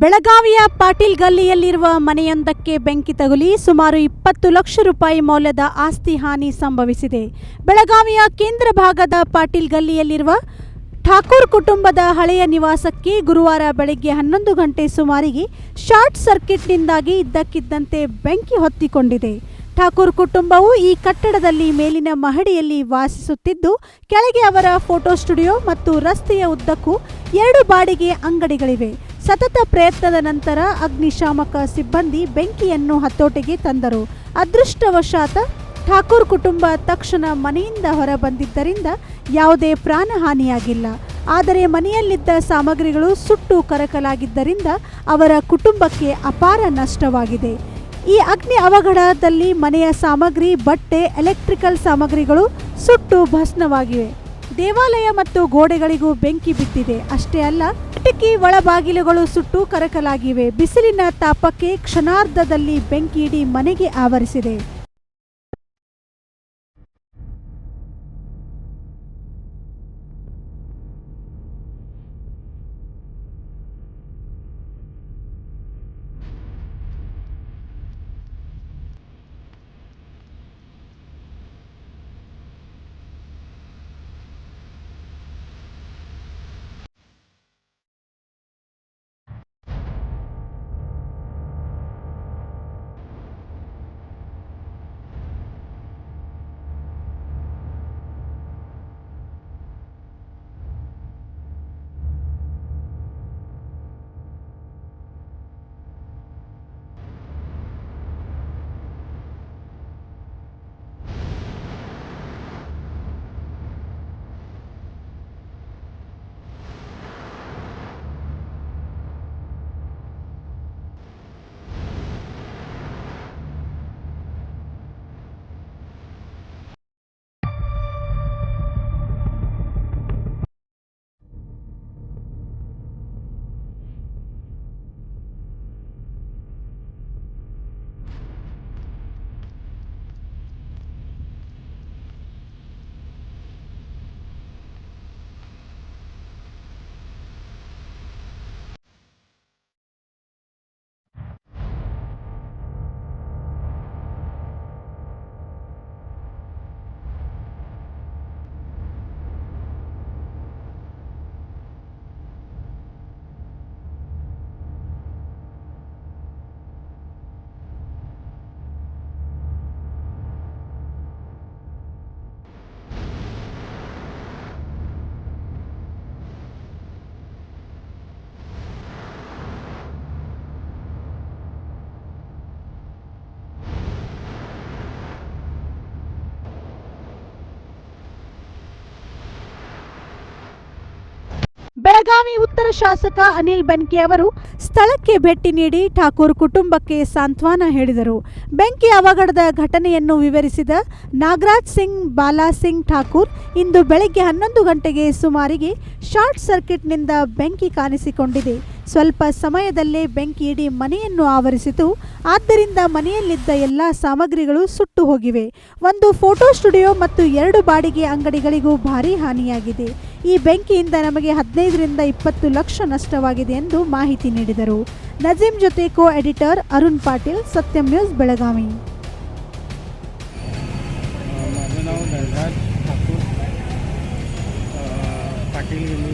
ಬೆಳಗಾವಿಯ ಪಾಟೀಲ್ ಗಲ್ಲಿಯಲ್ಲಿರುವ ಮನೆಯೊಂದಕ್ಕೆ ಬೆಂಕಿ ತಗುಲಿ ಸುಮಾರು ಇಪ್ಪತ್ತು ಲಕ್ಷ ರೂಪಾಯಿ ಮೌಲ್ಯದ ಆಸ್ತಿ ಹಾನಿ ಸಂಭವಿಸಿದೆ. ಬೆಳಗಾವಿಯ ಕೇಂದ್ರ ಭಾಗದ ಪಾಟೀಲ್ ಗಲ್ಲಿಯಲ್ಲಿರುವ ಠಾಕೂರ್ ಕುಟುಂಬದ ಹಳೆಯ ನಿವಾಸಕ್ಕೆ ಗುರುವಾರ ಬೆಳಗ್ಗೆ ಹನ್ನೊಂದು ಗಂಟೆ ಸುಮಾರಿಗೆ ಶಾರ್ಟ್ ಸರ್ಕ್ಯೂಟ್ನಿಂದಾಗಿ ಇದ್ದಕ್ಕಿದ್ದಂತೆ ಬೆಂಕಿ ಹೊತ್ತಿಕೊಂಡಿದೆ. ಠಾಕೂರ್ ಕುಟುಂಬವು ಈ ಕಟ್ಟಡದಲ್ಲಿ ಮೇಲಿನ ಮಹಡಿಯಲ್ಲಿ ವಾಸಿಸುತ್ತಿದ್ದು, ಕೆಳಗೆ ಅವರ ಫೋಟೋ ಸ್ಟುಡಿಯೋ ಮತ್ತು ರಸ್ತೆಯ ಉದ್ದಕ್ಕೂ ಎರಡು ಬಾಡಿಗೆ ಅಂಗಡಿಗಳಿವೆ. ಸತತ ಪ್ರಯತ್ನದ ನಂತರ ಅಗ್ನಿಶಾಮಕ ಸಿಬ್ಬಂದಿ ಬೆಂಕಿಯನ್ನು ಹತೋಟಿಗೆ ತಂದರು. ಅದೃಷ್ಟವಶಾತ ಠಾಕೂರ್ ಕುಟುಂಬ ತಕ್ಷಣ ಮನೆಯಿಂದ ಹೊರಬಂದಿದ್ದರಿಂದ ಯಾವುದೇ ಪ್ರಾಣಹಾನಿಯಾಗಿಲ್ಲ. ಆದರೆ ಮನೆಯಲ್ಲಿದ್ದ ಸಾಮಗ್ರಿಗಳು ಸುಟ್ಟು ಕರಕಲಾಗಿದ್ದರಿಂದ ಅವರ ಕುಟುಂಬಕ್ಕೆ ಅಪಾರ ನಷ್ಟವಾಗಿದೆ. ಈ ಅಗ್ನಿ ಅವಘಡದಲ್ಲಿ ಮನೆಯ ಸಾಮಗ್ರಿ, ಬಟ್ಟೆ, ಎಲೆಕ್ಟ್ರಿಕಲ್ ಸಾಮಗ್ರಿಗಳು ಸುಟ್ಟು ಭಸ್ಮವಾಗಿವೆ. ದೇವಾಲಯ ಮತ್ತು ಗೋಡೆಗಳಿಗೂ ಬೆಂಕಿ ಬಿದ್ದಿದೆ. ಅಷ್ಟೇ ಅಲ್ಲ, ಕಿಟಕಿ ಒಳಬಾಗಿಲುಗಳು ಸುಟ್ಟು ಕರಕಲಾಗಿವೆ. ಬಿಸಿಲಿನ ತಾಪಕ್ಕೆ ಕ್ಷಣಾರ್ಧದಲ್ಲಿ ಬೆಂಕಿ ಇಡೀ ಮನೆಗೆ ಆವರಿಸಿದೆ. ಬೆಳಗಾವಿ ಉತ್ತರ ಶಾಸಕ ಅನಿಲ್ ಬೆಂಕಿ ಅವರು ಸ್ಥಳಕ್ಕೆ ಭೇಟಿ ನೀಡಿ ಠಾಕೂರ್ ಕುಟುಂಬಕ್ಕೆ ಸಾಂತ್ವನ ಹೇಳಿದರು. ಬೆಂಕಿ ಅವಘಡದ ಘಟನೆಯನ್ನು ವಿವರಿಸಿದ ನಾಗರಾಜ್ ಸಿಂಗ್, ಬಾಲಾ ಸಿಂಗ್ ಠಾಕೂರ್ ಇಂದು ಬೆಳಗ್ಗೆ ಹನ್ನೊಂದು ಗಂಟೆಗೆ ಸುಮಾರಿಗೆ ಶಾರ್ಟ್ ಸರ್ಕ್ಯೂಟ್ನಿಂದ ಬೆಂಕಿ ಕಾಣಿಸಿಕೊಂಡಿದೆ. ಸ್ವಲ್ಪ ಸಮಯದಲ್ಲೇ ಬೆಂಕಿ ಇಡೀ ಮನೆಯನ್ನು ಆವರಿಸಿತು. ಆದ್ದರಿಂದ ಮನೆಯಲ್ಲಿದ್ದ ಎಲ್ಲ ಸಾಮಗ್ರಿಗಳು ಸುಟ್ಟು ಹೋಗಿವೆ. ಒಂದು ಫೋಟೋ ಸ್ಟುಡಿಯೋ ಮತ್ತು ಎರಡು ಬಾಡಿಗೆ ಅಂಗಡಿಗಳಿಗೂ ಭಾರೀ ಹಾನಿಯಾಗಿದೆ. ಈ ಬೆಂಕಿಯಿಂದ ನಮಗೆ ಹದಿನೈದರಿಂದ ಇಪ್ಪತ್ತು ಲಕ್ಷ ನಷ್ಟವಾಗಿದೆ ಎಂದು ಮಾಹಿತಿ ನೀಡಿದರು ನಜೀಂ ಜೊತೆ ಕೋ ಎಡಿಟರ್ ಅರುಣ್ ಪಾಟೀಲ್ ಸತ್ಯಂ ನ್ಯೂಸ್ ಬೆಳಗಾವಿ माझं नाव धनराज ठाकूर अ, पाटील गेली